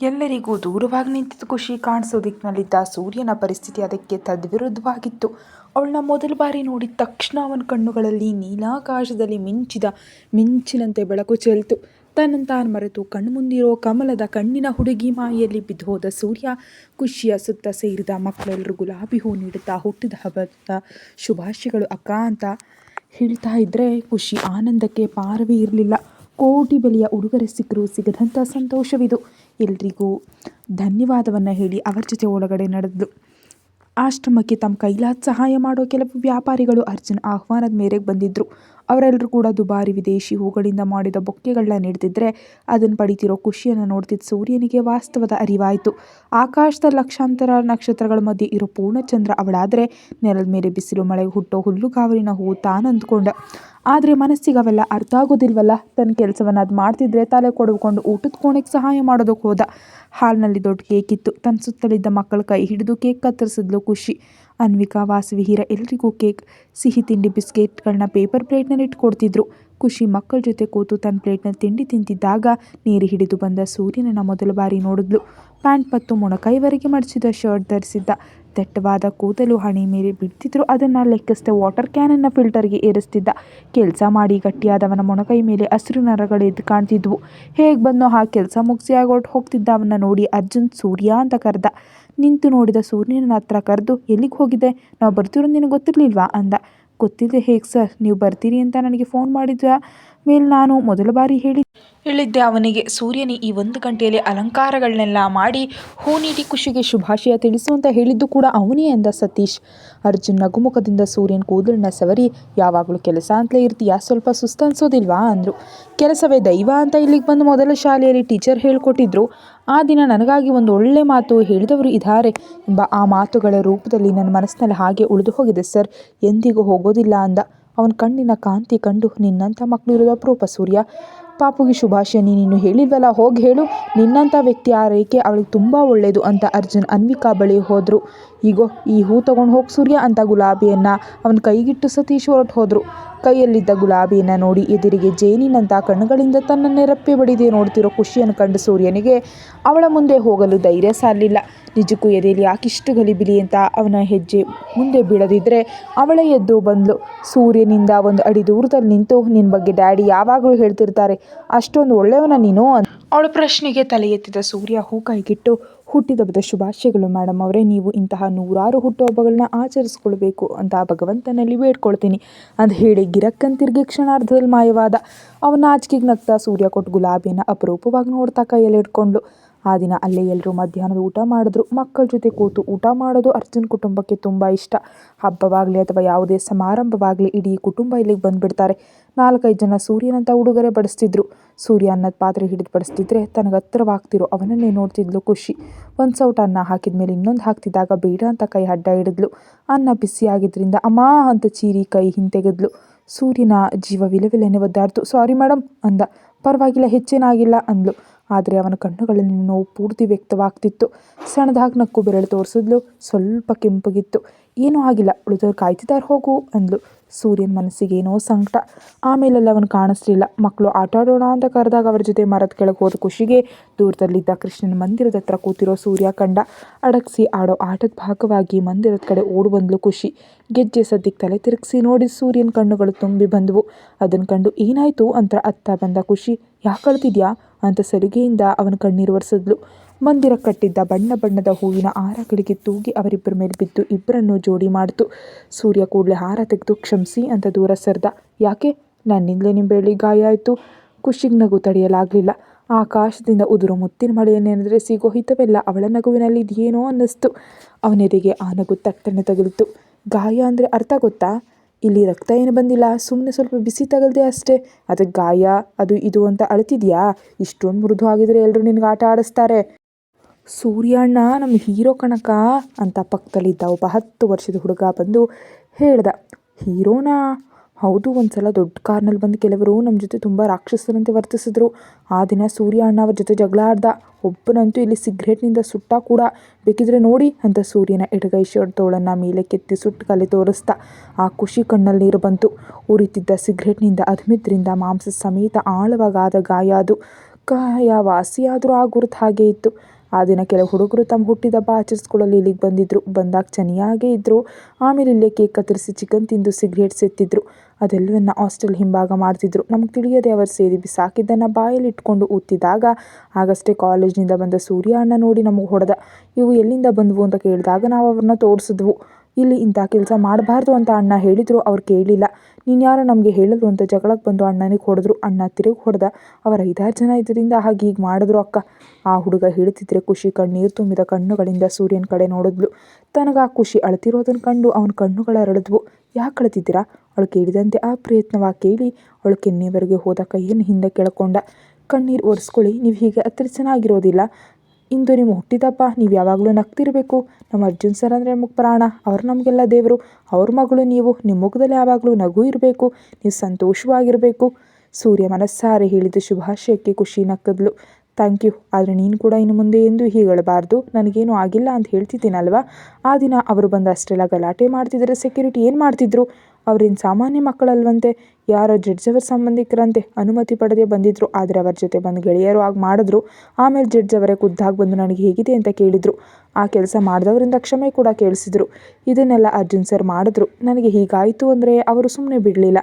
ಎಲ್ಲರಿಗೂ ದೂರವಾಗಿ ನಿಂತಿದ್ದ ಖುಷಿ ಕಾಣಿಸೋ ದಿಕ್ಕಿನಲ್ಲಿದ್ದ ಸೂರ್ಯನ ಪರಿಸ್ಥಿತಿ ಅದಕ್ಕೆ ತದ್ವಿರುದ್ಧವಾಗಿತ್ತು. ಅವಳನ್ನ ಮೊದಲ ಬಾರಿ ನೋಡಿದ ತಕ್ಷಣ ಅವನ ಕಣ್ಣುಗಳಲ್ಲಿ ನೀಲಾಕಾಶದಲ್ಲಿ ಮಿಂಚಿದ ಮಿಂಚಿನಂತೆ ಬೆಳಕು ಚೆಲ್ತು. ತನ್ನ ತಾನು ಮರೆತು ಕಣ್ಮುಂದಿರೋ ಕಮಲದ ಕಣ್ಣಿನ ಹುಡುಗಿ ಮಾಯೆಯಲ್ಲಿ ಹೋದ ಸೂರ್ಯ ಖುಷಿಯ ಸುತ್ತ ಸೇರಿದ ಮಕ್ಕಳೆಲ್ಲರೂ ಗುಲಾಬಿ ಹೂ ನೀಡುತ್ತಾ ಹುಟ್ಟಿದ ಹಬ್ಬದ ಶುಭಾಶಯಗಳು. ಅಕ್ಕ ಅಂತ ಹೇಳ್ತಾ ಇದ್ದರೆ ಖುಷಿ ಆನಂದಕ್ಕೆ ಪಾರವೇ ಇರಲಿಲ್ಲ. ಕೋಟಿ ಬೆಲೆಯ ಉಡುಗೊರೆ ಸಿಕ್ಕರೂ ಸಿಗದಂಥ ಸಂತೋಷವಿದು. ಎಲ್ರಿಗೂ ಧನ್ಯವಾದವನ್ನು ಹೇಳಿ ಅವರ ಜೊತೆ ಒಳಗಡೆ ನಡೆದ್ಲು. ಆಶ್ರಮಕ್ಕೆ ತಮ್ಮ ಕೈಲಾದ ಸಹಾಯ ಮಾಡೋ ಕೆಲವು ವ್ಯಾಪಾರಿಗಳು ಅರ್ಜುನ್ ಆಹ್ವಾನದ ಮೇರೆಗೆ ಬಂದಿದ್ದರು ಅವರೆಲ್ಲರೂ ಕೂಡ ದುಬಾರಿ ವಿದೇಶಿ ಹೂಗಳಿಂದ ಮಾಡಿದ ಬೊಕ್ಕೆಗಳನ್ನ ನೀಡ್ತಿದ್ರೆ ಅದನ್ನು ಪಡಿತಿರೋ ಖುಷಿಯನ್ನು ನೋಡ್ತಿದ್ದ ಸೂರ್ಯನಿಗೆ ವಾಸ್ತವದ ಅರಿವಾಯಿತು. ಆಕಾಶದ ಲಕ್ಷಾಂತರ ನಕ್ಷತ್ರಗಳ ಮಧ್ಯೆ ಇರೋ ಪೂರ್ಣಚಂದ್ರ ಅವಳಾದರೆ ನೆಲದ ಮೇಲೆ ಬಿಸಿಲು, ಮಳೆ, ಹುಟ್ಟೋ ಹುಲ್ಲುಗಾವಲಿನ ಹೂವು ತಾನು ಅಂದ್ಕೊಂಡ. ಆದರೆ ಮನಸ್ಸಿಗೆ ಅವೆಲ್ಲ ಅರ್ಥ ಆಗೋದಿಲ್ವಲ್ಲ? ತನ್ನ ಕೆಲಸವನ್ನು ಅದು ಮಾಡ್ತಿದ್ರೆ ತಲೆ ಕೊಡ್ಕೊಂಡು ಊಟದ ಕೋಣೆಗೆ ಸಹಾಯ ಮಾಡೋದಕ್ಕೆ ಹೋದ. ಹಾಲ್ನಲ್ಲಿ ದೊಡ್ಡ ಕೇಕ್ ಇತ್ತು. ತನ್ನ ಸುತ್ತಲಿದ್ದ ಮಕ್ಕಳ ಕೈ ಹಿಡಿದು ಕೇಕ್ ಕತ್ತರಿಸಿದ್ಲು ಖುಷಿ. ಅನ್ವಿಕಾ ವಾಸವಿಹಿರ ಎಲ್ರಿಗೂ ಕೇಕ್, ಸಿಹಿ ತಿಂಡಿ ಬಿಸ್ಕೆಟ್ಗಳನ್ನ ಪೇಪರ್ ಪ್ಲೇಟ್ನಲ್ಲಿ ಇಟ್ಕೊಡ್ತಿದ್ರು. ಖುಷಿ ಮಕ್ಕಳ ಜೊತೆ ಕೂತು ತನ್ನ ಪ್ಲೇಟ್ನ ತಿಂಡಿ ತಿಂತಿದ್ದಾಗ ನೀರು ಹಿಡಿದು ಬಂದ ಸೂರ್ಯನನ್ನು ಮೊದಲ ಬಾರಿ ನೋಡಿದ್ಲು. ಪ್ಯಾಂಟ್ ಮತ್ತು ಮೊಣಕೈವರೆಗೆ ಮಡಚಿದ ಶರ್ಟ್ ಧರಿಸಿದ್ದ. ದಟ್ಟವಾದ ಕೂದಲು ಹಣೆ ಮೇಲೆ ಬಿಡ್ತಿದ್ರು. ಅದನ್ನು ಲೆಕ್ಕಿಸದೆ ವಾಟರ್ ಕ್ಯಾನನ್ನು ಫಿಲ್ಟರ್ಗೆ ಏರಿಸ್ತಿದ್ದ. ಕೆಲಸ ಮಾಡಿ ಗಟ್ಟಿಯಾದವನ ಮೊಣಕೈ ಮೇಲೆ ಹಸಿರು ನರಗಳು ಎದ್ದು ಕಾಣ್ತಿದ್ವು. ಹೇಗೆ ಬಂದೋ ಆ ಕೆಲಸ ಮುಗಿಸಿ ಆಗೋಟ್ ಹೋಗ್ತಿದ್ದ ಅವನ್ನ ನೋಡಿ ಅರ್ಜುನ್ ಸೂರ್ಯ ಅಂತ ಕರೆದ. ನಿಂತು ನೋಡಿದ ಸೂರ್ಯನ ಹತ್ರ ಕರೆದು, ಎಲ್ಲಿಗೆ ಹೋಗಿದೆ ನಾವು ಬರ್ತಿರೋದು ನಿನಗೆ ಗೊತ್ತಿರಲಿಲ್ವಾ? ಅಂದ. ಗೊತ್ತಿದೆ ಹೇಗೆ ಸರ್? ನೀವು ಬರ್ತೀರಿ ಅಂತ ನನಗೆ ಫೋನ್ ಮಾಡಿದ ಮೇಲೆ ನಾನು ಮೊದಲ ಬಾರಿ ಹೇಳಿ ಹೇಳಿದ್ದೆ ಅವನಿಗೆ, ಸೂರ್ಯನಿ ಈ ಒಂದು ಗಂಟೆಯಲ್ಲಿ ಅಲಂಕಾರಗಳನ್ನೆಲ್ಲ ಮಾಡಿ ಹೂ ನೀಡಿ ಖುಷಿಗೆ ಶುಭಾಶಯ ತಿಳಿಸು ಅಂತ ಹೇಳಿದ್ದು ಕೂಡ ಅವನೇ ಎಂದ ಸತೀಶ್. ಅರ್ಜುನ್ ನಗುಮುಖದಿಂದ ಸೂರ್ಯನ ಕೂದಲನ್ನ ಸವರಿ, ಯಾವಾಗಲೂ ಕೆಲಸ ಅಂತಲೇ ಇರ್ತೀಯಾ? ಸ್ವಲ್ಪ ಸುಸ್ತು ಅನ್ಸೋದಿಲ್ವಾ? ಅಂದರು. ಕೆಲಸವೇ ದೈವ ಅಂತ ಇಲ್ಲಿಗೆ ಬಂದು ಮೊದಲ ಶಾಲೆಯಲ್ಲಿ ಟೀಚರ್ ಹೇಳ್ಕೊಟ್ಟಿದ್ರು. ಆ ದಿನ ನನಗಾಗಿ ಒಂದು ಒಳ್ಳೆ ಮಾತು ಹೇಳಿದವರು ಇದ್ದಾರೆ ಎಂಬ ಆ ಮಾತುಗಳ ರೂಪದಲ್ಲಿ ನನ್ನ ಮನಸ್ಸಿನಲ್ಲಿ ಹಾಗೆ ಉಳಿದು ಹೋಗಿದೆ, ಸರ್. ಎಂದಿಗೂ ಹೋಗೋದಿಲ್ಲ ಅಂದ. ಅವನ ಕಣ್ಣಿನ ಕಾಂತಿ ಕಂಡು ನಿನ್ನಂಥ ಮಕ್ಕಳು ಇರೋದು ಅಪರೂಪ ಸೂರ್ಯ. ಪಾಪುಗೆ ಶುಭಾಶಯ, ನೀನು ಹೇಳಿದ್ವಲ್ಲ ಹೋಗಿ ಹೇಳು. ನಿನ್ನಂಥ ವ್ಯಕ್ತಿ ಆರೈಕೆ ಅವಳಿಗೆ ತುಂಬ ಒಳ್ಳೆಯದು ಅಂತ ಅರ್ಜುನ್ ಅನ್ವಿಕಾ ಬಳಿ ಹೋದರು. ಈಗೋ, ಈ ಹೂ ತಗೊಂಡು ಹೋಗಿ ಸೂರ್ಯ ಅಂತ ಗುಲಾಬಿಯನ್ನು ಅವನ ಕೈಗಿಟ್ಟು ಸತೀಶ್ ಹೊರಟು ಹೋದರು. ಕೈಯಲ್ಲಿದ್ದ ಗುಲಾಬಿಯನ್ನು ನೋಡಿ ಎದುರಿಗೆ ಜೇನಿನಂತ ಕಣ್ಣುಗಳಿಂದ ತನ್ನ ರಪ್ಪೆ ಬಡಿದೆ ನೋಡ್ತಿರೋ ಖುಷಿಯನ್ನು ಕಂಡು ಸೂರ್ಯನಿಗೆ ಅವಳ ಮುಂದೆ ಹೋಗಲು ಧೈರ್ಯ ಸಾಲಿಲ್ಲ ನಿಜಕ್ಕೂ ಎದೆಯಲ್ಲಿ ಯಾಕಿಷ್ಟು ಗಲಿಬಿಲಿ ಅಂತ ಅವನ ಹೆಜ್ಜೆ ಮುಂದೆ ಬೀಳದಿದ್ದರೆ ಅವಳೇ ಎದ್ದು ಬಂದ್ಲು. ಸೂರ್ಯನಿಂದ ಒಂದು ಅಡಿ ದೂರದಲ್ಲಿ ನಿಂತು ನಿನ್ನ ಬಗ್ಗೆ ಡ್ಯಾಡಿ ಯಾವಾಗಲೂ ಹೇಳ್ತಿರ್ತಾರೆ. ಅಷ್ಟೊಂದು ಒಳ್ಳೆಯವನ ನೀನು? ಅವಳ ಪ್ರಶ್ನೆಗೆ ತಲೆ ಎತ್ತಿದ ಸೂರ್ಯ ಹೂ ಕೈಗಿಟ್ಟು ಹುಟ್ಟಿದಬ್ಬದ ಶುಭಾಶಯಗಳು ಮೇಡಮ್ ಅವರೇ. ನೀವು ಇಂತಹ ನೂರಾರು ಹುಟ್ಟುಹಬ್ಬಗಳನ್ನ ಆಚರಿಸ್ಕೊಳ್ಬೇಕು ಅಂತ ಭಗವಂತನಲ್ಲಿ ಬೇಡ್ಕೊಳ್ತೀನಿ. ಅಂತ ಹೇಳಿ ಗಿರಕ್ಕಂತಿರ್ಗಿ ಕ್ಷಣಾರ್ಧದಲ್ಲಿ ಮಾಯವಾದ ಅವನ ಆಚಿಕೆಗೆ ನಗ್ತಾ ಸೂರ್ಯ ಕೊಟ್ಟು ಗುಲಾಬಿನ ಅಪರೂಪವಾಗಿ ನೋಡ್ತಾ ಕೈಯಲ್ಲಿ ಇಟ್ಕೊಂಡು ಆ ದಿನ ಅಲ್ಲೇ ಎಲ್ಲರೂ ಮಧ್ಯಾಹ್ನದ ಊಟ ಮಾಡಿದ್ರು. ಮಕ್ಕಳ ಜೊತೆ ಕೂತು ಊಟ ಮಾಡೋದು ಅರ್ಜುನ್ ಕುಟುಂಬಕ್ಕೆ ತುಂಬ ಇಷ್ಟ. ಹಬ್ಬವಾಗಲಿ ಅಥವಾ ಯಾವುದೇ ಸಮಾರಂಭವಾಗಲಿ ಇಡೀ ಕುಟುಂಬ ಇಲ್ಲಿಗೆ ಬಂದುಬಿಡ್ತಾರೆ. ನಾಲ್ಕೈದು ಜನ ಸೂರ್ಯನಂತ ಉಡುಗೊರೆ ಬಡಿಸ್ತಿದ್ರು. ಸೂರ್ಯ ಅನ್ನದ ಪಾತ್ರೆ ಹಿಡಿದು ಬಡಿಸ್ತಿದ್ರೆ ತನಗೆ ಹತ್ತಿರವಾಗ್ತಿರೋ ಅವನನ್ನೇ ನೋಡ್ತಿದ್ಲು ಖುಷಿ. ಒಂದು ಸೌಟ ಅನ್ನ ಹಾಕಿದ ಮೇಲೆ ಇನ್ನೊಂದು ಹಾಕ್ತಿದ್ದಾಗ ಬೇಡ ಅಂತ ಕೈ ಅಡ್ಡ ಹಿಡಿದ್ಲು. ಅನ್ನ ಬಿಸಿಯಾಗಿದ್ದರಿಂದ ಅಮ್ಮ ಅಂತ ಚೀರಿ ಕೈ ಹಿಂತೆಗೆದ್ಲು. ಸೂರ್ಯನ ಜೀವ ವಿಲವಿಲನೆ ಒದ್ದಾಡ್ತು. ಸಾರಿ ಮೇಡಮ್ ಅಂದ. ಪರವಾಗಿಲ್ಲ, ಹೆಚ್ಚೇನಾಗಿಲ್ಲ ಅಂದ್ಲು. ಆದರೆ ಅವನ ಕಣ್ಣುಗಳಲ್ಲಿ ನೋವು ಪೂರ್ತಿ ವ್ಯಕ್ತವಾಗ್ತಿತ್ತು. ಸಣ್ಣದಾಗಿ ನಕ್ಕು ಬೆರಳು ತೋರಿಸಿದ್ಲು. ಸ್ವಲ್ಪ ಕೆಂಪಗಿತ್ತು. ಏನೂ ಆಗಿಲ್ಲ. ಉಳಿದವ್ರು ಕಾಯ್ತಿದ್ದಾರೆ ಹೋಗು ಅಂದ್ಲು. ಸೂರ್ಯನ ಮನಸ್ಸಿಗೆ ಏನೋ ಸಂಕಟ. ಆಮೇಲೆಲ್ಲ ಅವನು ಕಾಣಿಸ್ಲಿಲ್ಲ. ಮಕ್ಕಳು ಆಟ ಆಡೋಣ ಅಂತ ಕರೆದಾಗ ಅವರ ಜೊತೆ ಮರದ ಕೆಳಗೆ ಹೋದ ಖುಷಿಗೆ ದೂರದಲ್ಲಿದ್ದ ಕೃಷ್ಣನ ಮಂದಿರದ ಹತ್ರ ಕೂತಿರೋ ಸೂರ್ಯ ಕಂಡ ಅಡಗಿಸಿ ಆಡೋ ಆಟದ ಭಾಗವಾಗಿ ಮಂದಿರದ ಕಡೆ ಓಡು ಬಂದ್ಲು ಖುಷಿ. ಗೆಜ್ಜೆ ಸದ್ಯಕ್ಕೆ ತಲೆ ತಿರುಗಿಸಿ ನೋಡಿ ಸೂರ್ಯನ ಕಣ್ಣುಗಳು ತುಂಬಿ ಬಂದವು. ಅದನ್ನು ಕಂಡು ಏನಾಯಿತು ಅಂತ ಅತ್ತ ಬಂದ ಖುಷಿ. ಯಾಕೆ ಕಳ್ತಿದ್ಯಾ ಅಂತ ಸಲಿಗೆಯಿಂದ ಅವನ ಕಣ್ಣೀರು ಒರೆಸಿದ್ಲು. ಮಂದಿರ ಕಟ್ಟಿದ್ದ ಬಣ್ಣ ಬಣ್ಣದ ಹೂವಿನ ಹಾರಗಳಿಗೆ ತೂಗಿ ಅವರಿಬ್ಬರ ಮೇಲೆ ಬಿದ್ದು ಇಬ್ಬರನ್ನು ಜೋಡಿ ಮಾಡಿತು. ಸೂರ್ಯ ಕೂಡಲೇ ಹಾರ ತೆಗೆದು ಕ್ಷಮಿಸಿ ಅಂತ ದೂರ ಸರಿದ. ಯಾಕೆ? ನನ್ನಿಂದಲೇ ನಿಮ್ಮ ಬೆಳ್ಳಿ ಗಾಯ ಆಯಿತು. ಖುಷಿಗೆ ನಗು ತಡೆಯಲಾಗಲಿಲ್ಲ. ಆಕಾಶದಿಂದ ಉದುರು ಮುತ್ತಿನ ಮಳೆಯನ್ನೇನೆಂದರೆ ಸಿಗೋ ಹಿತವೆಲ್ಲ ಅವಳ ನಗುವಿನಲ್ಲಿ ಇದೇನೋ ಅನ್ನಿಸ್ತು. ಅವನೆದೆಗೆ ಆ ನಗು ತಟ್ಟನೆ ತಗುಲಿತು. ಗಾಯ ಅಂದರೆ ಅರ್ಥ ಗೊತ್ತಾ? ಇಲ್ಲಿ ರಕ್ತ ಏನು ಬಂದಿಲ್ಲ. ಸುಮ್ಮನೆ ಸ್ವಲ್ಪ ಬಿಸಿ ತಗಲ್ದೆ ಅಷ್ಟೇ. ಅದಕ್ಕೆ ಗಾಯ, ಅದು ಇದು ಅಂತ ಅಳ್ತಿದ್ಯಾ? ಇಷ್ಟೊಂದು ಮೃದು ಆಗಿದ್ರೆ ಎಲ್ಲರೂ ನಿನಗೆ ಆಟ ಆಡಿಸ್ತಾರೆ. ಸೂರ್ಯಣ್ಣ ನಮ್ಮ ಹೀರೋ ಕಣಕ ಅಂತ ಪಕ್ಕದಲ್ಲಿದ್ದ ಒಬ್ಬ ಹತ್ತು ವರ್ಷದ ಹುಡುಗ ಬಂದು ಹೇಳ್ದ, ಹೀರೋನಾ, ಹೌದು ಒಂದು ಸಲ ದೊಡ್ಡ ಕಾರ್ನಲ್ಲಿ ಬಂದು ಕೆಲವರು ನಮ್ಮ ಜೊತೆ ತುಂಬ ರಾಕ್ಷಸರಂತೆ ವರ್ತಿಸಿದ್ರು. ಆ ದಿನ ಸೂರ್ಯ ಅಣ್ಣ ಅವ್ರ ಜೊತೆ ಜಗಳ ಆಡ್ದ. ಒಬ್ಬನಂತೂ ಇಲ್ಲಿ ಸಿಗ್ರೆಟ್ನಿಂದ ಸುಟ್ಟ ಕೂಡ. ಬೇಕಿದ್ರೆ ನೋಡಿ, ಅಂತ ಸೂರ್ಯನ ಎಡಗೈ ಶರ್ಟ್ ತೋಳನ್ನ ಮೇಲೆ ಕೆತ್ತಿ ಸುಟ್ಟು ಕಲೆ ತೋರಿಸ್ದ. ಆ ಖುಷಿ ಕಣ್ಣಲ್ಲಿ ನೀರು ಬಂತು. ಉರಿತಿದ್ದ ಸಿಗ್ರೆಟ್ನಿಂದ ಅದ್ಮಿದ್ರಿಂದ ಮಾಂಸ ಸಮೇತ ಆಳವಾಗಾದ ಗಾಯ ಅದು. ಗಾಯ ವಾಸಿಯಾದರೂ ಆ ಗುರುತು ಹಾಗೆ ಇತ್ತು. ಆ ದಿನ ಕೆಲವು ಹುಡುಗರು ತಮ್ಮ ಹುಟ್ಟಿದಬ್ಬ ಆಚರಿಸ್ಕೊಳ್ಳಲು ಇಲ್ಲಿಗೆ ಬಂದಿದ್ದರು ಬಂದಾಗ ಚನಿಯಾಗೇ ಇದ್ದರು ಆಮೇಲೆ ಇಲ್ಲೇ ಕೇಕ್ ಕತ್ತರಿಸಿ ಚಿಕನ್ ತಿಂದು ಸಿಗರೇಟ್ ಸೆತ್ತಿದ್ರು. ಅದೆಲ್ಲವನ್ನ ಹಾಸ್ಟೆಲ್ ಹಿಂಭಾಗ ಮಾಡ್ತಿದ್ರು. ನಮ್ಗೆ ತಿಳಿಯದೆ ಅವರು ಸೇರಿ ಬಿಸಾಕಿದ್ದನ್ನು ಬಾಯಲ್ಲಿ ಇಟ್ಕೊಂಡು ಊದ್ತಿದ್ದಾಗ ಆಗಷ್ಟೇ ಕಾಲೇಜಿನಿಂದ ಬಂದ ಸೂರ್ಯ ಅಣ್ಣ ನೋಡಿ ನಮಗೆ ಹೊಡೆದ. ಇವು ಎಲ್ಲಿಂದ ಬಂದವು ಅಂತ ಕೇಳಿದಾಗ ನಾವು ಅವ್ರನ್ನ ತೋರಿಸಿದ್ವು. ಇಲ್ಲಿ ಇಂಥ ಕೆಲಸ ಮಾಡಬಾರ್ದು ಅಂತ ಅಣ್ಣ ಹೇಳಿದರು, ಅವ್ರು ಕೇಳಿಲ್ಲ. ನೀನು ನಮಗೆ ಹೇಳಲು ಅಂತ ಜಗಳಕ್ಕೆ ಬಂದು ಅಣ್ಣನಿಗೆ ಹೊಡೆದ್ರು. ಅಣ್ಣ ತಿರುಗಿ ಹೊಡೆದ, ಅವರ ಐದಾರು ಜನ ಇದರಿಂದ ಹಾಗೆ ಹೀಗೆ ಮಾಡಿದ್ರು ಅಕ್ಕ. ಆ ಹುಡುಗ ಹೇಳ್ತಿದ್ರೆ ಖುಷಿ, ಕಣ್ಣೀರು ತುಂಬಿದ ಕಣ್ಣುಗಳಿಂದ ಸೂರ್ಯನ ಕಡೆ ನೋಡಿದ್ಲು. ತನಗೆ ಆ ಖುಷಿ ಅಳ್ತಿರೋದನ್ನು ಕಂಡು ಅವನ ಕಣ್ಣುಗಳ ಅರಳಿದ್ವು. ಯಾಕೆ ಅಳ್ತಿದ್ದೀರಾ? ಅವಳು ಕೇಳಿದಂತೆ ಆ ಪ್ರಯತ್ನವಾಗಿ ಕೇಳಿ ಅವಳು ಕೆನ್ನೆವರೆಗೆ ಹೋದ ಕೈಯನ್ನು ಹಿಂದೆ ಕೆಳ್ಕೊಂಡ. ಕಣ್ಣೀರು ಒರೆಸ್ಕೊಳ್ಳಿ, ನೀವು ಹೀಗೆ ಹತ್ತಿರ ಚೆನ್ನಾಗಿರೋದಿಲ್ಲ ಇಂದು ನಿಮ್ಮ ಹುಟ್ಟಿದಪ್ಪ, ನೀವು ಯಾವಾಗಲೂ ನಗ್ತಿರಬೇಕು. ನಮ್ಮ ಅರ್ಜುನ್ ಸರ್ ಅಂದರೆ ನಮಗೆ ಪ್ರಾಣ, ಅವರು ನಮಗೆಲ್ಲ ದೇವರು. ಅವ್ರ ಮಗಳು ನೀವು, ನಿಮ್ಮ ಮುಖದಲ್ಲಿ ಯಾವಾಗಲೂ ನಗು ಇರಬೇಕು, ನೀವು ಸಂತೋಷವಾಗಿರಬೇಕು. ಸೂರ್ಯ ಮನಸ್ಸಾರೆ ಹೇಳಿದ ಶುಭಾಶಯಕ್ಕೆ ಖುಷಿ ನಕ್ಕದ್ಲು. ಥ್ಯಾಂಕ್ ಯು ಆದರೆ ನೀನು ಕೂಡ ಇನ್ನು ಮುಂದೆ ಎಂದು ಹೀಗಳಬಾರ್ದು ನನಗೇನು ಆಗಿಲ್ಲ ಅಂತ ಹೇಳ್ತಿದ್ದೀನಲ್ವಾ? ಆ ದಿನ ಅವರು ಬಂದು ಅಷ್ಟೆಲ್ಲ ಗಲಾಟೆ ಮಾಡ್ತಿದ್ರೆ ಸೆಕ್ಯೂರಿಟಿ ಏನು ಮಾಡ್ತಿದ್ರು? ಅವ್ರೇನು ಸಾಮಾನ್ಯ ಮಕ್ಕಳಲ್ವಂತೆ? ಯಾರೋ ಜಡ್ಜ್ ಅವರ ಸಂಬಂಧಿಕರಂತೆ ಅನುಮತಿ ಪಡೆದೇ ಬಂದಿದ್ದರು ಆದರೆ ಅವರ ಜೊತೆ ಬಂದು ಗೆಳೆಯರು ಆಗಿ ಮಾಡಿದ್ರು. ಆಮೇಲೆ ಜಡ್ಜ್ ಅವರೇ ಖುದ್ದಾಗಿ ಬಂದು ನನಗೆ ಹೇಗಿದೆ ಅಂತ ಕೇಳಿದರು. ಆ ಕೆಲಸ ಮಾಡಿದವರಿಂದ ಕ್ಷಮೆ ಕೂಡ ಕೇಳಿಸಿದ್ರು. ಇದನ್ನೆಲ್ಲ ಅರ್ಜುನ್ ಸರ್ ಮಾಡಿದ್ರು. ನನಗೆ ಹೀಗಾಯಿತು ಅಂದರೆ ಅವರು ಸುಮ್ಮನೆ ಬಿಡಲಿಲ್ಲ.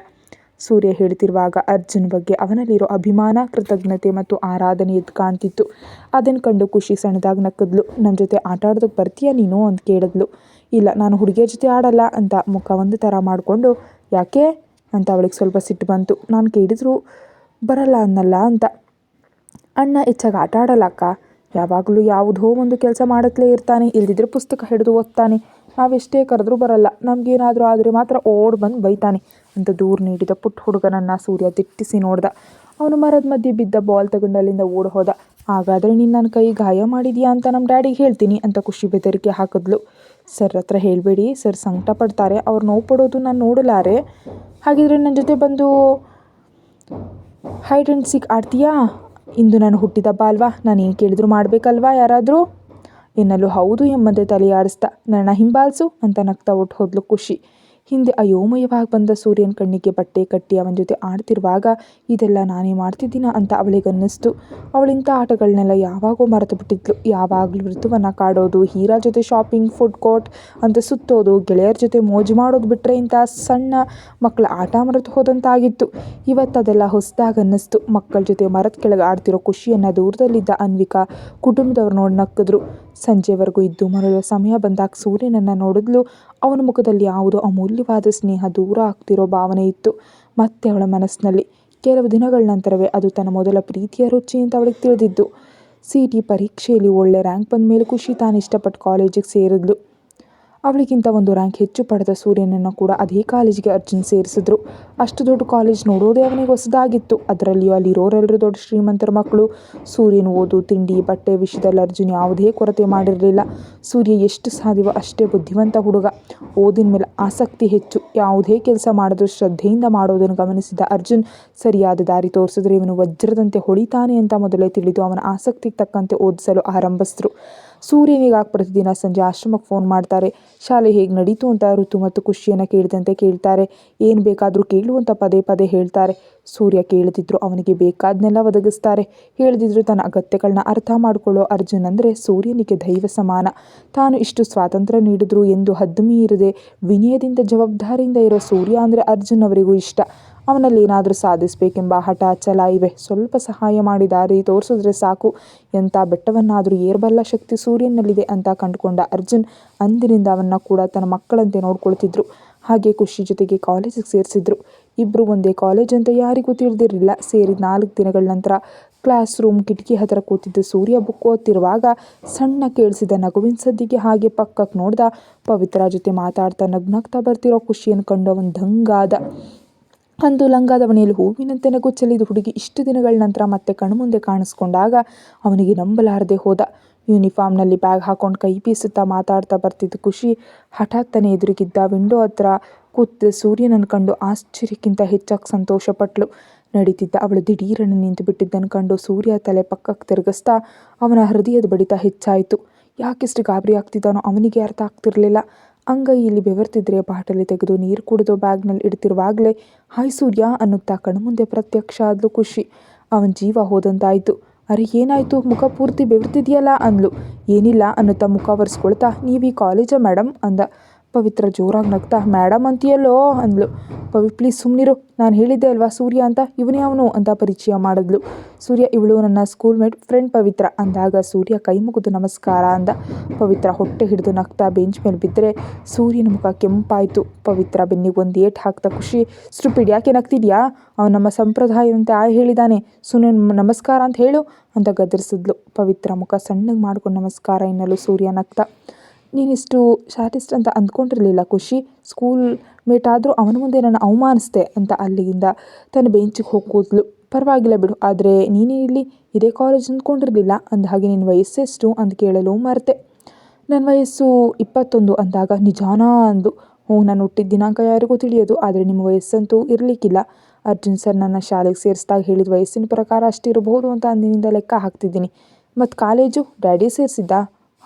ಸೂರ್ಯ ಹೇಳ್ತಿರುವಾಗ ಅರ್ಜುನ್ ಬಗ್ಗೆ ಅವನಲ್ಲಿರೋ ಅಭಿಮಾನ, ಕೃತಜ್ಞತೆ ಮತ್ತು ಆರಾಧನೆ ಎದ್ದು ಕಾಣ್ತಿತ್ತು ಅದನ್ನು ಕಂಡು ಖುಷಿ ಸಣ್ಣದಾಗ ನಕ್ಕದ್ಲು. ನನ್ನ ಜೊತೆ ಆಟ ಆಡೋದಕ್ಕೆ ಬರ್ತೀಯಾ ನೀನು ಅಂತ ಕೇಳಿದ್ಲು. ಇಲ್ಲ, ನಾನು ಹುಡುಗಿಯರ ಜೊತೆ ಆಡಲ್ಲ ಅಂತ ಮುಖ ಒಂದು ಥರ ಮಾಡಿಕೊಂಡು, ಯಾಕೆ? ಅಂತ ಅವಳಿಗೆ ಸ್ವಲ್ಪ ಸಿಟ್ಟು ಬಂತು. ನಾನು ಕೇಳಿದ್ರು ಬರಲ್ಲ ಅನ್ನಲ್ಲ ಅಂತ. ಅಣ್ಣ, ಹೆಚ್ಚಾಗಿ ಆಟ ಆಡಲ್ಲ ಅಕ್ಕ. ಯಾವಾಗಲೂ ಯಾವುದೋ ಒಂದು ಕೆಲಸ ಮಾಡುತ್ತಲೇ ಇರ್ತಾನೆ. ಇಲ್ದಿದ್ರೆ ಪುಸ್ತಕ ಹಿಡಿದು ಓದ್ತಾನೆ. ನಾವೆಷ್ಟೇ ಕರೆದ್ರೂ ಬರಲ್ಲ. ನಮಗೇನಾದರೂ ಆದರೆ ಮಾತ್ರ ಓಡಿ ಬಂದು ಬೈತಾನೆ. ಅಂತ ದೂರು ನೀಡಿದ ಪುಟ್ಟ ಹುಡುಗನನ್ನು ಸೂರ್ಯ ದಿಟ್ಟಿಸಿ ನೋಡ್ದ. ಅವನು ಮರದ ಮಧ್ಯೆ ಬಿದ್ದ ಬಾಲ್ ತಗೊಂಡು ಅಲ್ಲಿಂದ ಓಡ್ ಹೋದ. ಹಾಗಾದರೆ ನೀನು ನನ್ನ ಕೈ ಗಾಯ ಮಾಡಿದ್ಯಾ ಅಂತ ನಮ್ಮ ಡ್ಯಾಡಿಗೆ ಹೇಳ್ತೀನಿ ಅಂತ ಖುಷಿ ಬೆದರಿಕೆ ಹಾಕಿದ್ಲು. ಸರ್ ಹತ್ರ ಹೇಳಬೇಡಿ. ಸರ್ ಸಂಕಟ ಪಡ್ತಾರೆ. ಅವ್ರು ನೋವು ಪಡೋದು ನಾನು ನೋಡಲಾರೆ. ಹಾಗಿದ್ರೆ ನನ್ನ ಜೊತೆ ಬಂದು ಹೈಡ್ ಆ್ಯಂಡ್ ಸಿಕ್ ಆಡ್ತೀಯಾ? ಇಂದು ನಾನು ಹುಟ್ಟಿದ ಅಲ್ವಾ ನಾನು ಏನು ಕೇಳಿದ್ರು ಮಾಡಬೇಕಲ್ವಾ ಯಾರಾದರೂ? ಎನ್ನಲು ಹೌದು ಎಂಬಂತೆ ತಲೆಯಾಡಿಸ್ದ ನನ್ನ ಹಿಂಬಾಲಿಸು ಅಂತ ನಗ್ತಾ ಒಟ್ಟು ಹೋದ್ಲು ಖುಷಿ. ಹಿಂದೆ ಅಯೋಮಯವಾಗಿ ಬಂದ ಸೂರ್ಯನ ಕಣ್ಣಿಗೆ ಬಟ್ಟೆ ಕಟ್ಟಿ ಅವನ ಜೊತೆ ಆಡ್ತಿರುವಾಗ, ಇದೆಲ್ಲ ನಾನೇ ಮಾಡ್ತಿದ್ದೀನ? ಅಂತ ಅವಳಿಗೆ ಅನ್ನಿಸ್ತು ಅವಳಿಂಥ ಆಟಗಳನ್ನೆಲ್ಲ ಯಾವಾಗೋ ಮರೆತು ಬಿಟ್ಟಿದ್ಲು ಯಾವಾಗಲೂ ಋತುವನ್ನು ಕಾಡೋದು, ಹೀರಾ ಜೊತೆ ಶಾಪಿಂಗ್ ಫುಡ್ ಕೋರ್ಟ್ ಅಂತ ಸುತ್ತೋದು, ಗೆಳೆಯರ ಜೊತೆ ಮೋಜು ಮಾಡೋದು ಬಿಟ್ಟರೆ ಇಂಥ ಸಣ್ಣ ಮಕ್ಕಳ ಆಟ ಮರೆತು ಹೋದಂತಾಗಿತ್ತು. ಇವತ್ತು ಅದೆಲ್ಲ ಹೊಸದಾಗಿ ಅನ್ನಿಸ್ತು ಮಕ್ಕಳ ಜೊತೆ ಮರದ ಕೆಳಗೆ ಆಡ್ತಿರೋ ಖುಷಿಯನ್ನು ದೂರದಲ್ಲಿದ್ದ ಅನ್ವಿಕಾ ಕುಟುಂಬದವ್ರು ನೋಡಿ ನಕ್ಕಿದ್ರು. ಸಂಜೆವರೆಗೂ ಇದ್ದು ಮರಳುವ ಸಮಯ ಬಂದಾಗ ಸೂರ್ಯನನ್ನು ನೋಡಿದ್ಲು. ಅವನ ಮುಖದಲ್ಲಿ ಯಾವುದೋ ಅಮೂಲ್ಯವಾದ ಸ್ನೇಹ ದೂರ ಆಗ್ತಿರೋ ಭಾವನೆ ಇತ್ತು. ಮತ್ತೆ ಅವಳ ಮನಸ್ಸಿನಲ್ಲಿ ಕೆಲವು ದಿನಗಳ ನಂತರವೇ ಅದು ತನ್ನ ಮೊದಲ ಪ್ರೀತಿಯ ರುಚಿ ಅಂತ ಅವಳಿಗೆ ತಿಳಿದಿದ್ದು. ಸಿ ಟಿ ಪರೀಕ್ಷೆಯಲ್ಲಿ ಒಳ್ಳೆ ರ್ಯಾಂಕ್ ಬಂದ ಮೇಲೆ ಖುಷಿ ತಾನು ಇಷ್ಟಪಟ್ಟು ಕಾಲೇಜಿಗೆ ಸೇರಿದ್ಲು. ಅವಳಿಗಿಂತ ಒಂದು ರ್ಯಾಂಕ್ ಹೆಚ್ಚು ಪಡೆದ ಸೂರ್ಯನನ್ನು ಕೂಡ ಅದೇ ಕಾಲೇಜಿಗೆ ಅರ್ಜುನ್ ಸೇರಿಸಿದ್ರು. ಅಷ್ಟು ದೊಡ್ಡ ಕಾಲೇಜ್ ನೋಡೋದೇ ಅವನಿಗೆ ಹೊಸದಾಗಿತ್ತು. ಅದರಲ್ಲಿಯೂ ಅಲ್ಲಿರೋರೆಲ್ಲರೂ ದೊಡ್ಡ ಶ್ರೀಮಂತರ ಮಕ್ಕಳು. ಸೂರ್ಯನ ಓದು, ತಿಂಡಿ, ಬಟ್ಟೆ ವಿಷಯದಲ್ಲಿ ಅರ್ಜುನ್ ಯಾವುದೇ ಕೊರತೆ ಮಾಡಿರಲಿಲ್ಲ. ಸೂರ್ಯ ಎಷ್ಟು ಸಾಧ್ಯವೋ ಅಷ್ಟೇ ಬುದ್ಧಿವಂತ ಹುಡುಗ. ಓದಿನ ಮೇಲೆ ಆಸಕ್ತಿ ಹೆಚ್ಚು. ಯಾವುದೇ ಕೆಲಸ ಮಾಡಿದ್ರೂ ಶ್ರದ್ಧೆಯಿಂದ ಮಾಡೋದನ್ನು ಗಮನಿಸಿದ ಅರ್ಜುನ್, ಸರಿಯಾದ ದಾರಿ ತೋರಿಸಿದ್ರೆ ಇವನು ವಜ್ರದಂತೆ ಹೊಳಿತಾನೆ ಅಂತ ಮೊದಲೇ ತಿಳಿದು ಅವನ ಆಸಕ್ತಿಗೆ ತಕ್ಕಂತೆ ಓದಿಸಲು ಆರಂಭಿಸಿದ್ರು. ಸೂರ್ಯನಿಗಾಗಿ ಪ್ರತಿದಿನ ಸಂಜೆ ಆಶ್ರಮಕ್ಕೆ ಫೋನ್ ಮಾಡ್ತಾರೆ. ಶಾಲೆ ಹೇಗೆ ನಡೀತು ಅಂತ ಋತು ಮತ್ತು ಖುಷಿಯನ್ನು ಕೇಳಿದಂತೆ ಕೇಳ್ತಾರೆ. ಏನು ಬೇಕಾದರೂ ಕೇಳು ಅಂತ ಪದೇ ಪದೇ ಹೇಳ್ತಾರೆ. ಸೂರ್ಯ ಕೇಳದಿದ್ರು ಅವನಿಗೆ ಬೇಕಾದನ್ನೆಲ್ಲ ಒದಗಿಸ್ತಾರೆ. ಹೇಳದಿದ್ರು ತನ್ನ ಅಗತ್ಯಗಳನ್ನ ಅರ್ಥ ಮಾಡಿಕೊಳ್ಳೋ ಅರ್ಜುನ್ ಅಂದರೆ ಸೂರ್ಯನಿಗೆ ದೈವ ಸಮಾನ. ತಾನು ಇಷ್ಟು ಸ್ವಾತಂತ್ರ್ಯ ನೀಡಿದ್ರು ಎಂದು ಹದ್ದು ಮೀರದೆ ವಿನಯದಿಂದ ಜವಾಬ್ದಾರಿಯಿಂದ ಇರೋ ಸೂರ್ಯ ಅಂದರೆ ಅರ್ಜುನ್ ಅವರಿಗೂ ಇಷ್ಟ. ಅವನಲ್ಲಿ ಏನಾದರೂ ಸಾಧಿಸಬೇಕೆಂಬ ಹಠ ಛಲ ಇವೆ. ಸ್ವಲ್ಪ ಸಹಾಯ ಮಾಡಿ ದಾರಿ ತೋರಿಸಿದ್ರೆ ಸಾಕು. ಎಂಥ ಬೆಟ್ಟವನ್ನಾದರೂ ಏರಬಲ್ಲ ಶಕ್ತಿ ಸೂರ್ಯನಲ್ಲಿದೆ ಅಂತ ಕಂಡುಕೊಂಡ ಅರ್ಜುನ್ ಅಂದಿನಿಂದ ಅವನ್ನ ಕೂಡ ತನ್ನ ಮಕ್ಕಳಂತೆ ನೋಡ್ಕೊಳ್ತಿದ್ರು. ಹಾಗೆ ಖುಷಿ ಜೊತೆಗೆ ಕಾಲೇಜಿಗೆ ಸೇರಿಸಿದ್ರು. ಇಬ್ಬರು ಒಂದೇ ಕಾಲೇಜ್ ಅಂತ ಯಾರಿಗೂ ತಿಳಿದಿರಲಿಲ್ಲ. ಸೇರಿದ ನಾಲ್ಕು ದಿನಗಳ ನಂತರ ಕ್ಲಾಸ್ ರೂಮ್ ಕಿಟಕಿ ಹತ್ತಿರ ಕೂತಿದ್ದ ಸೂರ್ಯ ಬುಕ್ ಓದ್ತಿರುವಾಗ ಸಣ್ಣ ಕೇಳಿಸಿದ ನಗುವಿನ ಸದ್ದಿಗೆ ಹಾಗೆ ಪಕ್ಕಕ್ಕೆ ನೋಡ್ದ ಪವಿತ್ರ ಜೊತೆ ಮಾತಾಡ್ತಾ ನಗ್ನಗ್ತಾ ಬರ್ತಿರೋ ಖುಷಿಯನ್ನು ಕಂಡು ಅವನು ದಂಗಾದ. ಅಂದು ಲಂಗಾದ ಮನೆಯಲ್ಲಿ ಹೂವಿನಂತೆ ಹುಡುಗಿ ಇಷ್ಟು ದಿನಗಳ ನಂತರ ಮತ್ತೆ ಕಣ್ಮುಂದೆ ಕಾಣಿಸ್ಕೊಂಡಾಗ ಅವನಿಗೆ ನಂಬಲಾರದೆ ಹೋದ. ಯೂನಿಫಾರ್ಮ್ನಲ್ಲಿ ಬ್ಯಾಗ್ ಹಾಕೊಂಡು ಕೈ ಬೀಸುತ್ತಾ ಮಾತಾಡ್ತಾ ಬರ್ತಿದ್ದ ಖುಷಿ ಹಠಾತ್ತನೆ ಎದುರಿಗಿದ್ದ ವಿಂಡೋ ಹತ್ರ ಕೂತ ಸೂರ್ಯನನ್ನು ಕಂಡು ಆಶ್ಚರ್ಯಕ್ಕಿಂತ ಹೆಚ್ಚಾಗಿ ಸಂತೋಷಪಟ್ಳು ನಡೀತಿದ್ದ ಅವಳು ದಿಢೀರನ್ನು ನಿಂತು ಬಿಟ್ಟಿದ್ದನ್ನು ಕಂಡು ಸೂರ್ಯ ತಲೆ ಪಕ್ಕಕ್ಕೆ ತಿರುಗಿಸ್ತಾ ಅವನ ಹೃದಯದ ಬಡಿತ ಹೆಚ್ಚಾಯಿತು. ಯಾಕಿಷ್ಟು ಗಾಬರಿ ಆಗ್ತಿದ್ದಾನೋ ಅವನಿಗೆ ಅರ್ಥ ಆಗ್ತಿರಲಿಲ್ಲ. ಅಂಗೈಯಲ್ಲಿ ಬೆವರ್ತಿದ್ರೆ ಬಾಟಲಿ ತೆಗೆದು ನೀರು ಕುಡಿದು ಬ್ಯಾಗ್ನಲ್ಲಿ ಇಡ್ತಿರುವಾಗಲೇ, ಹಾಯ್ ಸೂರ್ಯ ಅನ್ನುತ್ತಾ ಕಣ್ಮುಂದೆ ಪ್ರತ್ಯಕ್ಷ ಆದ್ಲು ಖುಷಿ. ಅವನ ಜೀವ ಹೋದಂತಾಯಿತು. ಅರೆ, ಏನಾಯಿತು? ಮುಖ ಪೂರ್ತಿ ಬೆವರ್ತಿದೆಯಲ್ಲ? ಅಂದ್ಲು. ಏನಿಲ್ಲ ಅನ್ನುತ್ತಾ ಮುಖ ಒರೆಸ್ಕೊಳ್ತಾ, ನೀವು ಈ ಕಾಲೇಜಾ ಮೇಡಮ್ ಅಂದ. ಪವಿತ್ರ ಜೋರಾಗಿ ನಗ್ತಾ ಮೇಡಮ್ ಅಂತೀಯಲ್ಲೋ? ಅಂದ್ಲು. ಪವಿ, ಪ್ಲೀಸ್ ಸುಮ್ಮನಿರು ನಾನು ಹೇಳಿದ್ದೆ ಅಲ್ವಾ ಸೂರ್ಯ ಅಂತ? ಇವನೇ ಅವನು ಅಂತ ಪರಿಚಯ ಮಾಡಿದ್ಲು. ಸೂರ್ಯ, ಇವಳು ನನ್ನ ಸ್ಕೂಲ್ಮೇಟ್ ಫ್ರೆಂಡ್ ಪವಿತ್ರ. ಅಂದಾಗ ಸೂರ್ಯ ಕೈ ಮುಗಿದು, ನಮಸ್ಕಾರ ಅಂದ. ಪವಿತ್ರ ಹೊಟ್ಟೆ ಹಿಡಿದು ನಗ್ತಾ ಬೆಂಚ್ ಮೇಲೆ ಬಿದ್ದರೆ ಸೂರ್ಯನ ಮುಖ ಕೆಂಪಾಯಿತು. ಪವಿತ್ರ ಬೆನ್ನಿಗೆ ಒಂದು ಏಟ್ ಹಾಕ್ತಾ ಖುಷಿ, ಸ್ಟುಪಿಡ್, ಯಾಕೆ ನಗ್ತಿದ್ಯಾ? ಅವನು ನಮ್ಮ ಸಂಪ್ರದಾಯದಂತೆ ಆ ಹೇಳಿದಾನೆ. ಸುಮ್ಮನೆ ನಮಸ್ಕಾರ ಅಂತ ಹೇಳು ಅಂತ ಗದರಿಸಿದ್ಲು. ಪವಿತ್ರ ಮುಖ ಸಣ್ಣಗೆ ಮಾಡ್ಕೊಂಡು ನಮಸ್ಕಾರ ಎನ್ನಲು ಸೂರ್ಯ ನಗ್ತಾ ನೀನಿಷ್ಟು ಶಾರ್ಟಿಸ್ಟ್ ಅಂತ ಅಂದ್ಕೊಂಡಿರಲಿಲ್ಲ ಖುಷಿ. ಸ್ಕೂಲ್ ಮೇಟ್ ಆದರೂ ಅವನ ಮುಂದೆ ನಾನು ಅವಮಾನಿಸ್ದೆ ಅಂತ ಅಲ್ಲಿಂದ ತನ್ನ ಬೆಂಚಿಗೆ ಹೋಗಿ ಕೂದಲು ಪರವಾಗಿಲ್ಲ ಬಿಡು, ಆದರೆ ನೀನೇ ಇಲ್ಲಿ ಇದೇ ಕಾಲೇಜ್ ಅಂದ್ಕೊಂಡಿರಲಿಲ್ಲ. ಅಂದ ಹಾಗೆ ನಿನ್ನ ವಯಸ್ಸೆಷ್ಟು ಅಂತ ಕೇಳಲು ಮರೆತೆ ನನ್ನ ವಯಸ್ಸು ಇಪ್ಪತ್ತೊಂದು ಅಂದಾಗ ನಿಜಾನಾ ಅಂದು ಹ್ಞೂ ನಾನು ಹುಟ್ಟಿದ ದಿನಾಂಕ ಯಾರಿಗೂ ತಿಳಿಯೋದು, ಆದರೆ ನಿಮ್ಮ ವಯಸ್ಸಂತೂ ಇರಲಿಕ್ಕಿಲ್ಲ. ಅರ್ಜುನ್ ಸರ್ ನನ್ನ ಶಾಲೆಗೆ ಸೇರಿಸಿದಾಗ ಹೇಳಿದ ವಯಸ್ಸಿನ ಪ್ರಕಾರ ಅಷ್ಟಿರಬಹುದು ಅಂತ ಅಂದಿನಿಂದ ಲೆಕ್ಕ ಹಾಕ್ತಿದ್ದೀನಿ. ಮತ್ತು ಕಾಲೇಜು, ಡ್ಯಾಡಿ ಸೇರಿಸಿದ್ದ?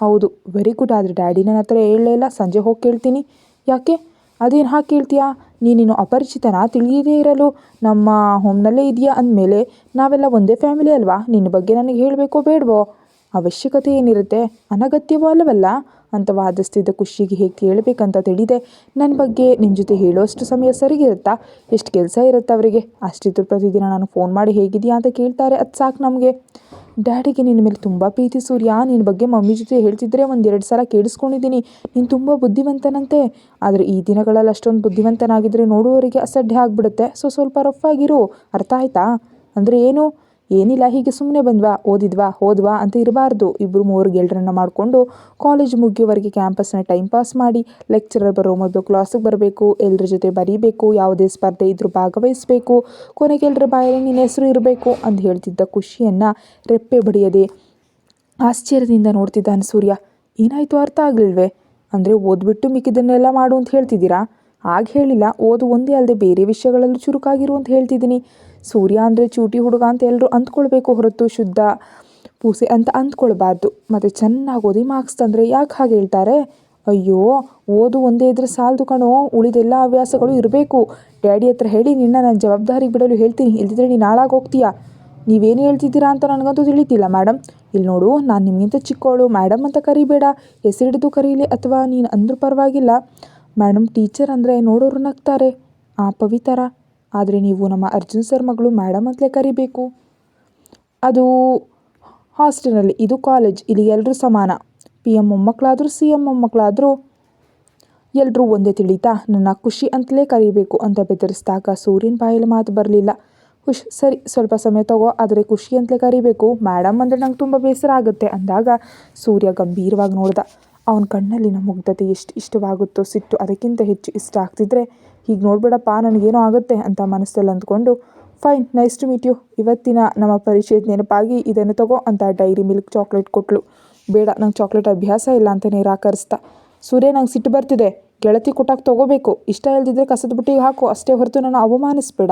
ಹೌದು ವೆರಿ ಗುಡ್ ಆದರೆ ಡ್ಯಾಡಿ ನನ್ನ ಹತ್ರ ಹೇಳಲೇ ಇಲ್ಲ, ಸಂಜೆ ಹೋಗಿ ಕೇಳ್ತೀನಿ. ಯಾಕೆ? ಅದೇನು ಹಾಗೆ ಕೇಳ್ತೀಯಾ? ನೀನೇನು ಅಪರಿಚಿತನ? ತಿಳಿಯದೇ ಇರಲು. ನಮ್ಮ ಹೋಮ್ನಲ್ಲೇ ಇದೆಯಾ ಅಂದಮೇಲೆ ನಾವೆಲ್ಲ ಒಂದೇ ಫ್ಯಾಮಿಲಿ ಅಲ್ವಾ? ನಿನ್ನ ಬಗ್ಗೆ ನನಗೆ ಹೇಳಬೇಕೋ ಬೇಡವೋ? ಅವಶ್ಯಕತೆ ಏನಿರುತ್ತೆ? ಅನಗತ್ಯವೋ ಅಲ್ಲವಲ್ಲ? ಅಂತ ವಾದಿಸ್ತಿದ್ದ ಖುಷಿಗೆ ಹೇಗೆ ಕೇಳಬೇಕಂತ ತಿಳಿದೆ. ನನ್ನ ಬಗ್ಗೆ ನಿಮ್ಮ ಜೊತೆ ಹೇಳೋಷ್ಟು ಸಮಯ ಸರಿಗಿರುತ್ತಾ ಎಷ್ಟು ಕೆಲಸ ಇರುತ್ತೆ ಅವರಿಗೆ? ಅಷ್ಟಿದ್ರು ಪ್ರತಿದಿನ ನಾನು ಫೋನ್ ಮಾಡಿ ಹೇಗಿದೆಯಾ ಅಂತ ಕೇಳ್ತಾರೆ. ಅದು ಸಾಕು ನಮಗೆ. ಡ್ಯಾಡಿಗೆ ನಿನ್ನ ಮೇಲೆ ತುಂಬ ಪ್ರೀತಿ ಸೂರ್ಯ. ನಿನ್ನ ಬಗ್ಗೆ ಮಮ್ಮಿ ಜೊತೆ ಹೇಳ್ತಿದ್ರೆ ಒಂದೆರಡು ಸಲ ಕೇಳಿಸ್ಕೊಂಡಿದ್ದೀನಿ. ನೀನು ತುಂಬ ಬುದ್ಧಿವಂತನಂತೆ. ಆದರೆ ಈ ದಿನಗಳಲ್ಲಿ ಅಷ್ಟೊಂದು ಬುದ್ಧಿವಂತನಾಗಿದ್ದರೆ ನೋಡುವವರಿಗೆ ಅಸಡ್ಡೆ ಆಗಿಬಿಡುತ್ತೆ. ಸೊ ಸ್ವಲ್ಪ ರಫ್ ಆಗಿರು. ಅರ್ಥ ಆಯ್ತಾ? ಅಂದರೆ ಏನು? ಏನಿಲ್ಲ, ಹೀಗೆ ಸುಮ್ಮನೆ ಬಂದ್ವಾ, ಓದಿದ್ವಾ, ಹೋದ್ವಾ ಅಂತ ಇರಬಾರ್ದು. ಇಬ್ಬರು ಮೂರು ಗೆಳರನ್ನು ಮಾಡಿಕೊಂಡು ಕಾಲೇಜ್ ಮುಗಿಯೋವರೆಗೆ ಕ್ಯಾಂಪಸ್ನ ಟೈಮ್ ಪಾಸ್ ಮಾಡಿ ಲೆಕ್ಚರರ್ ಬರೋ ಮೊದಲು ಕ್ಲಾಸಿಗೆ ಬರಬೇಕು ಎಲ್ಲರ ಜೊತೆ ಬರೀಬೇಕು, ಯಾವುದೇ ಸ್ಪರ್ಧೆ ಇದ್ರೂ ಭಾಗವಹಿಸಬೇಕು ಕೊನೆಗೆ ಎಲ್ಲರ ಬಾಯಲ್ಲಿ ನಿನ್ನ ಹೆಸರು ಇರಬೇಕು ಅಂತ ಹೇಳ್ತಿದ್ದ ಖುಷಿಯನ್ನು ರೆಪ್ಪೆ ಬಡಿಯದೆ ಆಶ್ಚರ್ಯದಿಂದ ನೋಡ್ತಿದ್ದಾನೆ ಸೂರ್ಯ. ಏನಾಯಿತು ಅರ್ಥ ಆಗಲಿಲ್ವೇ? ಅಂದರೆ ಓದ್ಬಿಟ್ಟು ಮಿಕ್ಕಿದನ್ನೆಲ್ಲ ಮಾಡು ಅಂತ ಹೇಳ್ತಿದ್ದೀರಾ? ಆಗ ಹೇಳಿಲ್ಲ, ಓದು ಒಂದೇ ಅಲ್ಲದೆ ಬೇರೆ ವಿಷಯಗಳಲ್ಲೂ ಚುರುಕಾಗಿರು ಅಂತ ಹೇಳ್ತಿದ್ದೀನಿ. ಸೂರ್ಯ ಅಂದರೆ ಚೂಟಿ ಹುಡುಗ ಅಂತ ಎಲ್ಲರೂ ಅಂದ್ಕೊಳ್ಬೇಕು ಹೊರತು ಶುದ್ಧ ಪೂಸೆ ಅಂತ ಅಂದ್ಕೊಳ್ಬಾರ್ದು ಮತ್ತು ಚೆನ್ನಾಗಿ ಓದಿ ಮಾರ್ಕ್ಸ್ ತಂದರೆ ಯಾಕೆ ಹಾಗೆ ಹೇಳ್ತಾರೆ? ಅಯ್ಯೋ, ಓದು ಒಂದೇ ಇದ್ರೆ ಸಾಲದು ಕಣೋ ಉಳಿದೆಲ್ಲ ಹವ್ಯಾಸಗಳು ಇರಬೇಕು. ಡ್ಯಾಡಿ ಹತ್ರ ಹೇಳಿ, ನಿನ್ನ ನನ್ನ ಜವಾಬ್ದಾರಿಗೆ ಬಿಡಲು ಹೇಳ್ತೀನಿ. ಇಲ್ದಿದ್ರೆ ನೀನು ಹಾಳಾಗಿ ಹೋಗ್ತೀಯಾ? ನೀವೇನು ಹೇಳ್ತಿದ್ದೀರಾ ಅಂತ ನನಗಂತೂ ತಿಳಿತಿಲ್ಲ ಮೇಡಮ್ ಇಲ್ಲಿ ನೋಡು, ನಾನು ನಿಮಗಿಂತ ಚಿಕ್ಕವಳು ಮೇಡಮ್ ಅಂತ ಕರಿಬೇಡ. ಹೆಸರಿಡಿದು ಕರೀಲಿ, ಅಥವಾ ನೀನು ಅಂದ್ರೂ ಪರವಾಗಿಲ್ಲ. ಮೇಡಮ್ ಟೀಚರ್ ಅಂದರೆ ನೋಡೋರು ನಗ್ತಾರೆ. ಆ ಪವಿತರ. ಆದರೆ ನೀವು ನಮ್ಮ ಅರ್ಜುನ್ ಸರ್ ಮಗಳು ಮೇಡಮ್ ಅಂತಲೇ ಕರಿಬೇಕು. ಅದು ಹಾಸ್ಟೆಲ್ನಲ್ಲಿ, ಇದು ಕಾಲೇಜ್, ಇಲ್ಲಿ ಎಲ್ಲರೂ ಸಮಾನ. ಪಿ ಎಂ ಮೊಮ್ಮಕ್ಕಳಾದರೂ, ಸಿ ಎಂ ಮೊಮ್ಮಕ್ಕಳಾದರೂ. ಎಲ್ಲರೂ ಒಂದೇ ತಿಳಿತಾ? ನನ್ನ ಖುಷಿ ಅಂತಲೇ ಕರಿಬೇಕು ಅಂತ ಬೆದರಿಸಿದಾಗ ಸೂರ್ಯನ ಬಾಯಲ್ಲಿ ಮಾತು ಬರಲಿಲ್ಲ. ಖುಷ್ ಸರಿ, ಸ್ವಲ್ಪ ಸಮಯ ತಗೋ, ಆದರೆ ಖುಷಿ ಅಂತಲೇ ಕರಿಬೇಕು. ಮೇಡಮ್ ಅಂದರೆ ನಂಗೆ ತುಂಬ ಬೇಸರ ಆಗುತ್ತೆ ಅಂದಾಗ ಸೂರ್ಯ ಗಂಭೀರವಾಗಿ ನೋಡ್ದ. ಅವನ ಕಣ್ಣಲ್ಲಿನ ಮುಗ್ಧತೆ ಎಷ್ಟು ಇಷ್ಟವಾಗುತ್ತೋ ಸಿಟ್ಟು ಅದಕ್ಕಿಂತ ಹೆಚ್ಚು ಇಷ್ಟ ಆಗ್ತಿದ್ರೆ, ಹೀಗೆ ನೋಡ್ಬೇಡಪ್ಪ, ನನಗೇನೋ ಆಗುತ್ತೆ ಅಂತ ಮನಸ್ಸಲ್ಲಿ ಅಂದ್ಕೊಂಡು, fine, nice to meet you. ಇವತ್ತಿನ ನಮ್ಮ ಪರಿಚಯದ ನೆನಪಾಗಿ ಇದನ್ನು ತಗೋ ಅಂತ ಡೈರಿ ಮಿಲ್ಕ್ ಚಾಕ್ಲೇಟ್ ಕೊಟ್ಟಳು ಬೇಡ, ನಂಗೆ ಚಾಕ್ಲೇಟ್ ಅಭ್ಯಾಸ ಇಲ್ಲ ಅಂತ ನಿರಾಕರಿಸ್ದ ಸೂರ್ಯ, ನಂಗೆ ಸಿಟ್ಟು ಬರ್ತಿದೆ. ಗೆಳತಿ ಕೊಟ್ಟಾಗ ತೊಗೋಬೇಕು. ಇಷ್ಟ ಇಲ್ದಿದ್ರೆ ಕಸದ ಬುಟ್ಟಿಗೆ ಹಾಕು. ಅಷ್ಟೇ ಹೊರತು ನಾನು ಅವಮಾನಿಸ್ಬೇಡ.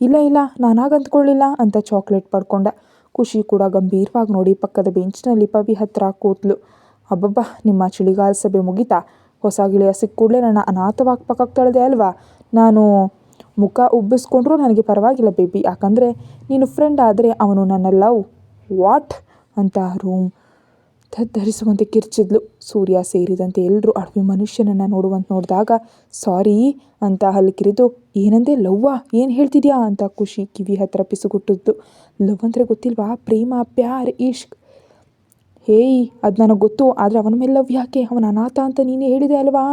ಇಲ್ಲ ಇಲ್ಲ ನಾನು ಅಂದ್ಕೊಳ್ಳಿಲ್ಲ ಅಂತ ಚಾಕ್ಲೇಟ್ ಪಡ್ಕೊಂಡ. ಖುಷಿ ಕೂಡ ಗಂಭೀರವಾಗಿ ನೋಡಿ ಪಕ್ಕದ ಬೆಂಚ್ನಲ್ಲಿ ಪವಿ ಹತ್ತಿರ ಕೂತ್ಲು. ಅಬ್ಬಬ್ಬ, ನಿಮ್ಮ ಚಳಿಗಾಲ ಸಭೆ ಮುಗಿತಾ? ಹೊಸ ಗೆಳೆಯ ಸಿಕ್ಕ ಕೂಡಲೇ ನನ್ನ ಅನಾಥವಾಗಿ ಪಕ್ಕಕ್ಕೆ ತಳೆದೆ ಅಲ್ವಾ? ನಾನು ಮುಖ ಉಬ್ಬಿಸ್ಕೊಂಡ್ರೂ ನನಗೆ ಪರವಾಗಿಲ್ಲ ಬೇಬಿ. ಯಾಕಂದರೆ ನೀನು ಫ್ರೆಂಡ್ ಆದರೆ ಅವನು ನನ್ನ ಲವ್ ವಾಟ್? ಅಂತ ರೂಮ್ ಧರಿಸುವಂತೆ ಕಿರ್ಚಿದ್ಲು. ಸೂರ್ಯ ಸೇರಿದಂತೆ ಎಲ್ಲರೂ ಅಡವಿ ಮನುಷ್ಯನನ್ನು ನೋಡುವಂತ ನೋಡಿದಾಗ, ಸಾರಿ ಅಂತ ಅಲ್ಲಿ ಕಿರಿದು, ಏನಂದೆ ಲವ್ವಾ? ಏನು ಹೇಳ್ತಿದ್ಯಾ? ಅಂತ ಖುಷಿ ಕಿವಿ ಹತ್ರ ಪಿಸುಗುಟ್ಟಿದ್ದು. ಲವ್ ಅಂದರೆ ಗೊತ್ತಿಲ್ವಾ? ಪ್ರೇಮ, ಪ್ಯಾರ್, ಇಷ್ಕ್. ಹೇಯ್, ಅದು ನನಗೆ ಗೊತ್ತು, ಆದರೆ ಅವನ ಮೇಲೆ ಲವ್ ಯಾಕೆ? ಅವನ ಅನಾಥ ಅಂತ ನೀನೇ ಹೇಳಿದೆ ಅಲ್ವಾ?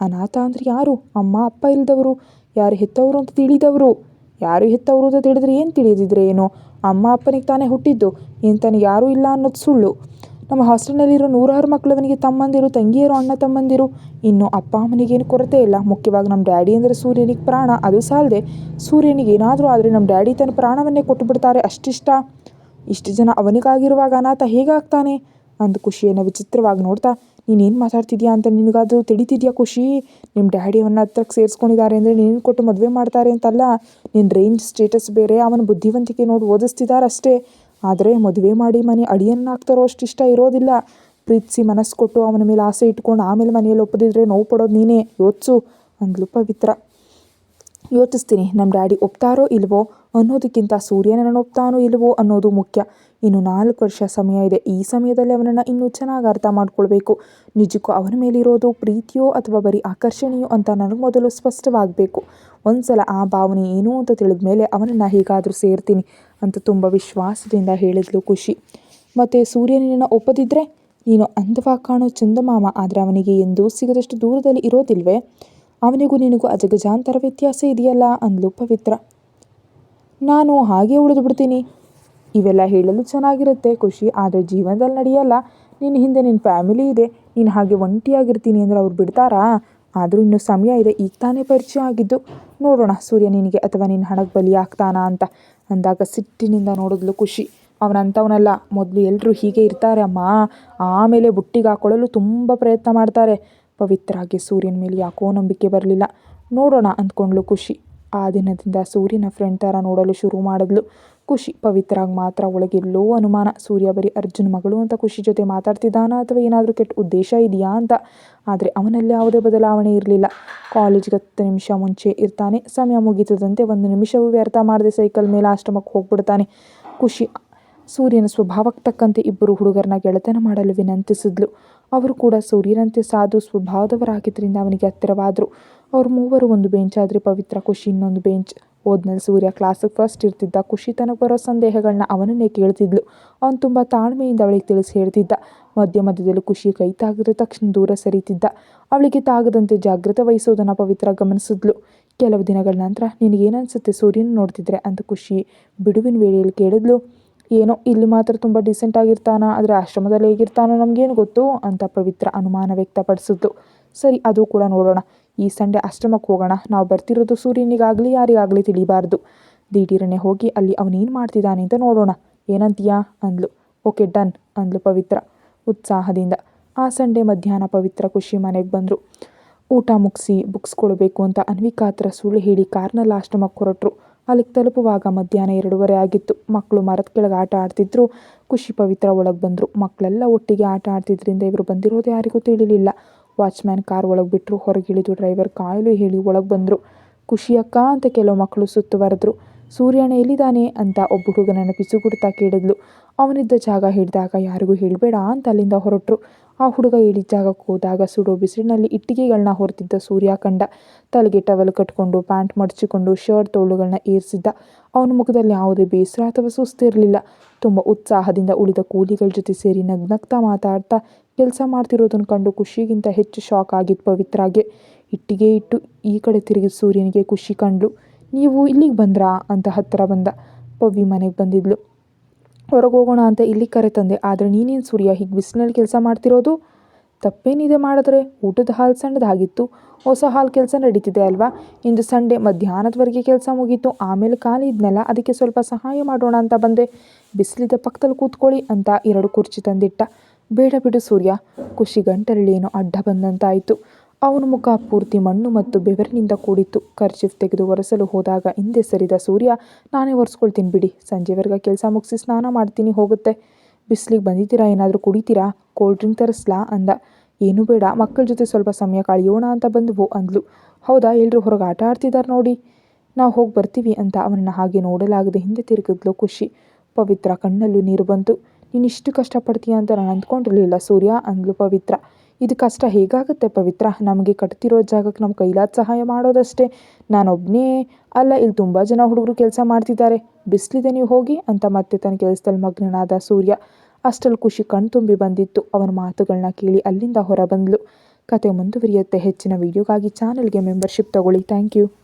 ಅನಾಥ ಅಂದರೆ ಯಾರು? ಅಮ್ಮ, ಅಪ್ಪ ಇಲ್ಲದವರು ಯಾರು ಹೆತ್ತವರು ಅಂತ ತಿಳಿದವರು. ಯಾರು ಹೆತ್ತವರು ಅಂತ ತಿಳಿದ್ರೆ ಏನು ತಿಳಿದಿದ್ರೆ ಏನು? ಅಮ್ಮ ಅಪ್ಪನಿಗೆ ತಾನೇ ಹುಟ್ಟಿದ್ದು. ಏನು ತನಗೆ ಯಾರೂ ಇಲ್ಲ ಅನ್ನೋದು ಸುಳ್ಳು. ನಮ್ಮ ಹಾಸ್ಟೆಲ್ನಲ್ಲಿರೋ ನೂರಾರು ಮಕ್ಕಳವನಿಗೆ ತಮ್ಮಂದಿರು, ತಂಗಿಯರು, ಅಣ್ಣ ತಮ್ಮಂದಿರು. ಇನ್ನು ಅಪ್ಪ ಅಮ್ಮನಿಗೇನು ಕೊರತೆ ಇಲ್ಲ. ಮುಖ್ಯವಾಗಿ ನಮ್ಮ ಡ್ಯಾಡಿ ಅಂದರೆ ಸೂರ್ಯನಿಗೆ ಪ್ರಾಣ. ಅದು ಸಾಲದೆ, ಸೂರ್ಯನಿಗೆ ಏನಾದರೂ ಆದರೆ ನಮ್ಮ ಡ್ಯಾಡಿ ತನ್ನ ಪ್ರಾಣವನ್ನೇ ಕೊಟ್ಟು ಬಿಡ್ತಾರೆ ಅಷ್ಟಿಷ್ಟ. ಇಷ್ಟು ಜನ ಅವನಿಗಾಗಿರುವಾಗ ಅನಾಥ ಹೇಗಾಗ್ತಾನೆ? ಅಂದು ಖುಷಿಯನ್ನು ವಿಚಿತ್ರವಾಗಿ ನೋಡ್ತಾ, ನೀನೇನು ಮಾತಾಡ್ತಿದ್ಯಾ ಅಂತ ನಿನಗಾದರೂ ತಿಳಿತಿದ್ಯಾ ಖುಷಿ ನಿಮ್ಮ ಡ್ಯಾಡಿ ಅವನ ಹತ್ರಕ್ಕೆ ಸೇರಿಸ್ಕೊಂಡಿದ್ದಾರೆ ಅಂದರೆ ನೀನು ಕೊಟ್ಟು ಮದುವೆ ಮಾಡ್ತಾರೆ ಅಂತಲ್ಲ ನಿನ್ನ ರೇಂಜ್ ಸ್ಟೇಟಸ್ ಬೇರೆ, ಅವನ ಬುದ್ಧಿವಂತಿಕೆ ನೋಡಿ ಓದಿಸ್ತಿದ್ದಾರೆ ಅಷ್ಟೇ ಆದರೆ ಮದುವೆ ಮಾಡಿ ಮನೆ ಅಡಿಯನ್ನಾಗ್ತಾರೋ ಅಷ್ಟು ಇಷ್ಟ ಇರೋದಿಲ್ಲ. ಪ್ರೀತಿಸಿ ಮನಸ್ಸು ಕೊಟ್ಟು ಅವನ ಮೇಲೆ ಆಸೆ ಇಟ್ಕೊಂಡು ಆಮೇಲೆ ಮನೆಯಲ್ಲಿ ಒಪ್ಪದಿದ್ರೆ ನೋವು ಪಡೋದು ನೀನೇ, ಯೋಚಿಸು, ಅಂದ್ಲು ಪವಿತ್ರ. ಯೋಚಿಸ್ತೀನಿ ನಮ್ಮ ಡ್ಯಾಡಿ ಒಪ್ತಾರೋ ಇಲ್ವೋ ಅನ್ನೋದಕ್ಕಿಂತ ಸೂರ್ಯ ಒಪ್ತಾನೋ ಇಲ್ವೋ ಅನ್ನೋದು ಮುಖ್ಯ. ಇನ್ನು ನಾಲ್ಕು ವರ್ಷ ಸಮಯ ಇದೆ, ಈ ಸಮಯದಲ್ಲಿ ಅವನನ್ನು ಇನ್ನೂ ಚೆನ್ನಾಗಿ ಅರ್ಥ ಮಾಡ್ಕೊಳ್ಬೇಕು. ನಿಜಕ್ಕೂ ಅವನ ಮೇಲಿರೋದು ಪ್ರೀತಿಯೋ ಅಥವಾ ಬರೀ ಆಕರ್ಷಣೆಯೋ ಅಂತ ನನಗೆ ಮೊದಲು ಸ್ಪಷ್ಟವಾಗಬೇಕು. ಒಂದ್ಸಲ ಆ ಭಾವನೆ ಏನು ಅಂತ ತಿಳಿದ ಮೇಲೆ ಅವನನ್ನು ಹೇಗಾದರೂ ಸೇರ್ತೀನಿ ಅಂತ ತುಂಬ ವಿಶ್ವಾಸದಿಂದ ಹೇಳಿದ್ಲು ಖುಷಿ. ಮತ್ತು ಸೂರ್ಯ ಒಪ್ಪದಿದ್ದರೆ ನೀನು ಅಂದವಾಗಿ ಕಾಣೋ ಚಂದಮಾಮ, ಆದರೆ ಅವನಿಗೆ ಎಂದೂ ಸಿಗದಷ್ಟು ದೂರದಲ್ಲಿ ಇರೋದಿಲ್ವೇ? ಅವನಿಗೂ ನಿನಗೂ ಅಜಗಜಾಂತರ ವ್ಯತ್ಯಾಸ ಇದೆಯಲ್ಲ ಅಂದ್ಲು ಪವಿತ್ರ. ನಾನು ಹಾಗೆ ಉಳಿದು ಬಿಡ್ತೀನಿ. ಇವೆಲ್ಲ ಹೇಳಲು ಚೆನ್ನಾಗಿರುತ್ತೆ ಖುಷಿ, ಆದರೆ ಜೀವನದಲ್ಲಿ ನಡೆಯಲ್ಲ. ನಿನ್ನ ಹಿಂದೆ ನಿನ್ನ ಫ್ಯಾಮಿಲಿ ಇದೆ. ನೀನು ಹಾಗೆ ಒಂಟಿಯಾಗಿರ್ತೀನಿ ಅಂದರೆ ಅವ್ರು ಬಿಡ್ತಾರಾ? ಆದರೂ ಇನ್ನೂ ಸಮಯ ಇದೆ. ಈಗ ತಾನೇ ಪರಿಚಯ ಆಗಿದ್ದು. ನೋಡೋಣ, ಸೂರ್ಯ ನಿನಗೆ ಅಥವಾ ನಿನ್ನ ಹಣಕ್ಕೆ ಬಲಿ ಆಗ್ತಾನಾ ಅಂತ. ಅಂದಾಗ ಸಿಟ್ಟಿನಿಂದ ನೋಡಿದ್ಲು ಖುಷಿ. ಅವನಂಥವನಲ್ಲ ಮೊದಲು ಎಲ್ಲರೂ ಹೀಗೆ ಇರ್ತಾರೆ ಅಮ್ಮ. ಆಮೇಲೆ ಬುಟ್ಟಿಗೆ ಹಾಕೊಳ್ಳಲು ತುಂಬ ಪ್ರಯತ್ನ ಮಾಡ್ತಾರೆ. ಪವಿತ್ರಾಗೆ ಸೂರ್ಯನ ಮೇಲೆ ಯಾಕೋ ನಂಬಿಕೆ ಬರಲಿಲ್ಲ. ನೋಡೋಣ ಅಂದ್ಕೊಂಡ್ಲು ಖುಷಿ. ಆ ದಿನದಿಂದ ಸೂರ್ಯನ ಫ್ರೆಂಡ್ ಥರ ನೋಡಲು ಶುರು ಮಾಡಿದ್ಲು ಖುಷಿ. ಪವಿತ್ರಾಗಿ ಮಾತ್ರ ಒಳಗೆಲ್ಲೋ ಅನುಮಾನ. ಸೂರ್ಯ ಬರೀ ಅರ್ಜುನ್ ಮಗಳು ಅಂತ ಖುಷಿ ಜೊತೆ ಮಾತಾಡ್ತಿದ್ದಾನ ಅಥವಾ ಏನಾದರೂ ಕೆಟ್ಟ ಉದ್ದೇಶ ಇದೆಯಾ ಅಂತ. ಆದರೆ ಅವನಲ್ಲಿ ಯಾವುದೇ ಬದಲಾವಣೆ ಇರಲಿಲ್ಲ. ಕಾಲೇಜ್ಗೆ ಹತ್ತು ನಿಮಿಷ ಮುಂಚೆ ಇರ್ತಾನೆ. ಸಮಯ ಮುಗೀತದಂತೆ ಒಂದು ನಿಮಿಷವೂ ವ್ಯರ್ಥ ಮಾಡದೆ ಸೈಕಲ್ ಮೇಲೆ ಆಶ್ರಮಕ್ಕೆ ಹೋಗ್ಬಿಡ್ತಾನೆ. ಖುಷಿ. ಸೂರ್ಯನ ಸ್ವಭಾವಕ್ಕೆ ತಕ್ಕಂತೆ ಇಬ್ಬರು ಹುಡುಗರನ್ನ ಗೆಳೆತನ ಮಾಡಲು ವಿನಂತಿಸಿದ್ಲು. ಅವರು ಕೂಡ ಸೂರ್ಯನಂತೆ ಸಾಧು ಸ್ವಭಾವದವರಾಗಿದ್ದರಿಂದ ಅವನಿಗೆ ಹತ್ತಿರವಾದರು. ಅವರು ಮೂವರು ಒಂದು ಬೆಂಚ್, ಆದರೆ ಪವಿತ್ರ ಖುಷಿ ಇನ್ನೊಂದು ಬೆಂಚ್. ಓದ್ನಲ್ಲಿ ಸೂರ್ಯ ಕ್ಲಾಸಿಗೆ ಫಸ್ಟ್ ಇರ್ತಿದ್ದ. ಖುಷಿ ತನಗೆ ಬರೋ ಸಂದೇಹಗಳನ್ನ ಅವನನ್ನೇ ಕೇಳ್ತಿದ್ಲು. ಅವನು ತುಂಬ ತಾಳ್ಮೆಯಿಂದ ಅವಳಿಗೆ ತಿಳಿಸಿ ಹೇಳ್ತಿದ್ದ. ಮಧ್ಯ ಮಧ್ಯದಲ್ಲಿ ಖುಷಿ ಕೈ ತಾಗಿದ್ರೆ ತಕ್ಷಣ ದೂರ ಸರಿತಿದ್ದ. ಅವಳಿಗೆ ತಾಗದಂತೆ ಜಾಗ್ರತೆ ವಹಿಸೋದನ್ನು ಪವಿತ್ರ ಗಮನಿಸಿದ್ಲು. ಕೆಲವು ದಿನಗಳ ನಂತರ ನಿನಗೇನನ್ಸುತ್ತೆ ಸೂರ್ಯನ ನೋಡ್ತಿದ್ರೆ? ಅಂತ ಖುಷಿ ಬಿಡುವಿನ ವೇಳೆಯಲ್ಲಿ ಕೇಳಿದ್ಲು. ಏನೋ ಇಲ್ಲಿ ಮಾತ್ರ ತುಂಬ ಡಿಸೆಂಟ್ ಆಗಿರ್ತಾನ, ಆದರೆ ಆಶ್ರಮದಲ್ಲಿ ಹೇಗಿರ್ತಾನೋ ನಮಗೇನು ಗೊತ್ತು? ಅಂತ ಪವಿತ್ರ ಅನುಮಾನ ವ್ಯಕ್ತಪಡಿಸಿದ್ದು. ಸರಿ, ಅದು ಕೂಡ ನೋಡೋಣ. ಈ ಸಂಡೆ ಆಶ್ರಮಕ್ಕೆ ಹೋಗೋಣ. ನಾವು ಬರ್ತಿರೋದು ಸೂರ್ಯನಿಗಾಗಲಿ, ಯಾರಿಗಾಗಲಿ ತಿಳಿಬಾರ್ದು. ದಿಢೀರನೆ ಹೋಗಿ ಅಲ್ಲಿ ಅವನೇನು ಮಾಡ್ತಿದ್ದಾನೆ ಅಂತ ನೋಡೋಣ. ಏನಂತೀಯಾ? ಅಂದ್ಲು. ಓಕೆ, ಡನ್, ಅಂದ್ಲು ಪವಿತ್ರ ಉತ್ಸಾಹದಿಂದ. ಆ ಸಂಡೆ ಮಧ್ಯಾಹ್ನ ಪವಿತ್ರ ಖುಷಿ ಮನೆಗೆ ಬಂದರು. ಊಟ ಮುಗಿಸಿ ಬುಕ್ಸ್ ಕೊಡಬೇಕು ಅಂತ ಅನ್ವಿಕಾ ಹತ್ರ ಸುಳ್ಳು ಹೇಳಿ ಕಾರ್ನಲ್ಲಿ ಆಶ್ರಮಕ್ಕೆ ಹೊರಟರು ಅಲ್ಲಿಗೆ ತಲುಪುವಾಗ ಮಧ್ಯಾಹ್ನ ಎರಡೂವರೆ ಆಗಿತ್ತು. ಮಕ್ಕಳು ಮರದ ಕೆಳಗೆ ಆಟ ಆಡ್ತಿದ್ರು. ಖುಷಿ ಪವಿತ್ರ ಒಳಗೆ ಬಂದರು. ಮಕ್ಕಳೆಲ್ಲ ಒಟ್ಟಿಗೆ ಆಟ ಆಡ್ತಿದ್ರಿಂದ ಇವರು ಬಂದಿರೋದು ಯಾರಿಗೂ ತಿಳಿಲಿಲ್ಲ. ವಾಚ್ಮ್ಯಾನ್ ಕಾರ್ ಒಳಗೆ ಬಿಟ್ಟರು ಹೊರಗಿಳಿದು ಡ್ರೈವರ್ ಕಾಯಲು ಹೇಳಿ ಒಳಗೆ ಬಂದರು. ಖುಷಿ ಅಕ್ಕ ಅಂತ ಕೆಲವು ಮಕ್ಕಳು ಸುತ್ತುವರೆದ್ರು ಸೂರ್ಯಣ್ಣ ಎಲ್ಲಿದ್ದಾನೆ ಅಂತ ಒಬ್ಬ ಹುಡುಗನನ್ನು ಪಿಸುಗುಡ್ತಾ ಕೇಳಿದ್ಲು. ಅವನಿದ್ದ ಜಾಗ ಹಿಡಿದಾಗ ಯಾರಿಗೂ ಹೇಳಬೇಡ ಅಂತ ಅಲ್ಲಿಂದ ಹೊರಟರು. ಆ ಹುಡುಗ ಇಳಿದ ಜಾಗಕ್ಕೆ ಹೋದಾಗ ಸುಡೋ ಬಿಸಿಲಿನಲ್ಲಿ ಇಟ್ಟಿಗೆಗಳನ್ನ ಹೊರತಿದ್ದ ಸೂರ್ಯ ಕಂಡ. ತಲೆಗೆ ಟವಲ್ ಕಟ್ಕೊಂಡು, ಪ್ಯಾಂಟ್ ಮಡಚಿಕೊಂಡು, ಶರ್ಟ್ ತೋಳುಗಳನ್ನ ಏರಿಸಿದ್ದ. ಅವನ ಮುಖದಲ್ಲಿ ಯಾವುದೇ ಬೇಸರ ಅಥವಾ ಸುಸ್ತಿರಲಿಲ್ಲ ತುಂಬ ಉತ್ಸಾಹದಿಂದ ಉಳಿದ ಕೂಲಿಗಳ ಜೊತೆ ಸೇರಿ ನಗ್ನಗ್ತಾ ಮಾತಾಡ್ತಾ ಕೆಲಸ ಮಾಡ್ತಿರೋದನ್ನು ಕಂಡು ಖುಷಿಗಿಂತ ಹೆಚ್ಚು ಶಾಕ್ ಆಗಿದ್ದು ಪವಿತ್ರಾಗೆ. ಇಟ್ಟಿಗೆ ಇಟ್ಟು ಈ ಕಡೆ ತಿರುಗಿದ ಸೂರ್ಯನಿಗೆ ಖುಷಿ ಕಂಡ್ಲು. ನೀವು ಇಲ್ಲಿಗೆ ಬಂದ್ರಾ? ಅಂತ ಹತ್ತಿರ ಬಂದ. ಪವಿ ಮನೆಗೆ ಬಂದಿದ್ಲು. ಹೊರಗೆ ಹೋಗೋಣ ಅಂತ ಇಲ್ಲಿ ಕರೆ ತಂದೆ. ಆದರೆ ನೀನೇನು ಸೂರ್ಯ, ಹೀಗೆ ಬಿಸಿಲಲ್ಲಿ ಕೆಲಸ ಮಾಡ್ತಿರೋದು? ತಪ್ಪೇನಿದೆ ಮಾಡಿದ್ರೆ ಊಟದ ಹಾಲು ಸಣ್ಣದಾಗಿತ್ತು. ಹೊಸ ಹಾಲು ಕೆಲಸ ನಡೀತಿದೆ ಅಲ್ವಾ? ಇಂದು ಸಂಡೆ ಮಧ್ಯಾಹ್ನದವರೆಗೆ ಕೆಲಸ ಮುಗೀತು. ಆಮೇಲೆ ಖಾಲಿ ಇದ್ನಲ್ಲ, ಅದಕ್ಕೆ ಸ್ವಲ್ಪ ಸಹಾಯ ಮಾಡೋಣ ಅಂತ ಬಂದೆ. ಬಿಸಿಲಿದೆ ಪಕ್ಕದಲ್ಲಿ ಕೂತ್ಕೊಳ್ಳಿ ಅಂತ ಎರಡು ಕುರ್ಚಿ ತಂದಿಟ್ಟ. ಬೇಡ ಬಿಡು ಸೂರ್ಯ, ಖುಷಿ ಗಂಟಲ್ಲಿ ಏನೋ ಅಡ್ಡ ಬಂದಂತಾಯಿತು. ಅವನ ಮುಖ ಪೂರ್ತಿ ಮಣ್ಣು ಮತ್ತು ಬೆವರಿನಿಂದ ಕೂಡಿತ್ತು. ಖರ್ಚಿಫ್ ತೆಗೆದು ಒರೆಸಲು ಹೋದಾಗ ಹಿಂದೆ ಸರಿದ ಸೂರ್ಯ, ನಾನೇ ಒರೆಸ್ಕೊಳ್ತೀನಿ ಬಿಡಿ. ಸಂಜೆವರೆಗೆ ಕೆಲಸ ಮುಗಿಸಿ ಸ್ನಾನ ಮಾಡ್ತೀನಿ, ಹೋಗುತ್ತೆ. ಬಿಸಿಲಿಗೆ ಬಂದಿದ್ದೀರಾ? ಏನಾದರೂ ಕುಡಿತೀರಾ? ಕೋಲ್ಡ್ ಡ್ರಿಂಕ್ ತರಿಸ್ಲಾ? ಅಂದ. ಏನೂ ಬೇಡ. ಮಕ್ಕಳ ಜೊತೆ ಸ್ವಲ್ಪ ಸಮಯ ಕಳೆಯೋಣ ಅಂತ ಬಂದವು, ಅಂದ್ಲು. ಹೌದಾ? ಎಲ್ಲರೂ ಹೊರಗೆ ಆಟ ಆಡ್ತಿದ್ದಾರೆ ನೋಡಿ. ನಾವು ಹೋಗಿ ಬರ್ತೀವಿ, ಅಂತ ಅವನನ್ನು ಹಾಗೆ ನೋಡಲಾಗದೆ ಹಿಂದೆ ತಿರುಗಿದ್ಲು ಖುಷಿ. ಪವಿತ್ರ ಕಣ್ಣಲ್ಲೂ ನೀರು ಬಂತು. ನೀನು ಇಷ್ಟು ಕಷ್ಟಪಡ್ತೀಯ ಅಂತ ನಾನು ಅಂದ್ಕೊಂಡಿರಲಿಲ್ಲ ಸೂರ್ಯ, ಅಂದ್ಲು ಪವಿತ್ರ. ಇದು ಕಷ್ಟ ಹೇಗಾಗುತ್ತೆ ಪವಿತ್ರ? ನಮಗೆ ಕಟ್ತಿರೋ ಜಾಗಕ್ಕೆ ನಮ್ಮ ಕೈಲಾದ ಸಹಾಯ ಮಾಡೋದಷ್ಟೇ. ನಾನೊಬ್ಬನೇ ಅಲ್ಲ, ಇಲ್ಲಿ ತುಂಬ ಜನ ಹುಡುಗರು ಕೆಲಸ ಮಾಡ್ತಿದ್ದಾರೆ. ಬಿಸಿಲಿದೆ, ನೀವು ಹೋಗಿ ಅಂತ ಮತ್ತೆ ತನ್ನ ಕೆಲಸದಲ್ಲಿ ಮಗ್ನನಾದ ಸೂರ್ಯ. ಅಷ್ಟರಲ್ಲಿ ಖುಷಿ ಕಣ್ತುಂಬಿ ಬಂದಿತ್ತು. ಅವನ ಮಾತುಗಳನ್ನ ಕೇಳಿ ಅಲ್ಲಿಂದ ಹೊರ ಬಂದ್ಲು. ಕತೆ ಮುಂದುವರಿಯುತ್ತೆ. ಹೆಚ್ಚಿನ ವಿಡಿಯೋಗಾಗಿ ಚಾನಲ್ಗೆ ಮೆಂಬರ್ಶಿಪ್ ತಗೊಳ್ಳಿ. Thank you.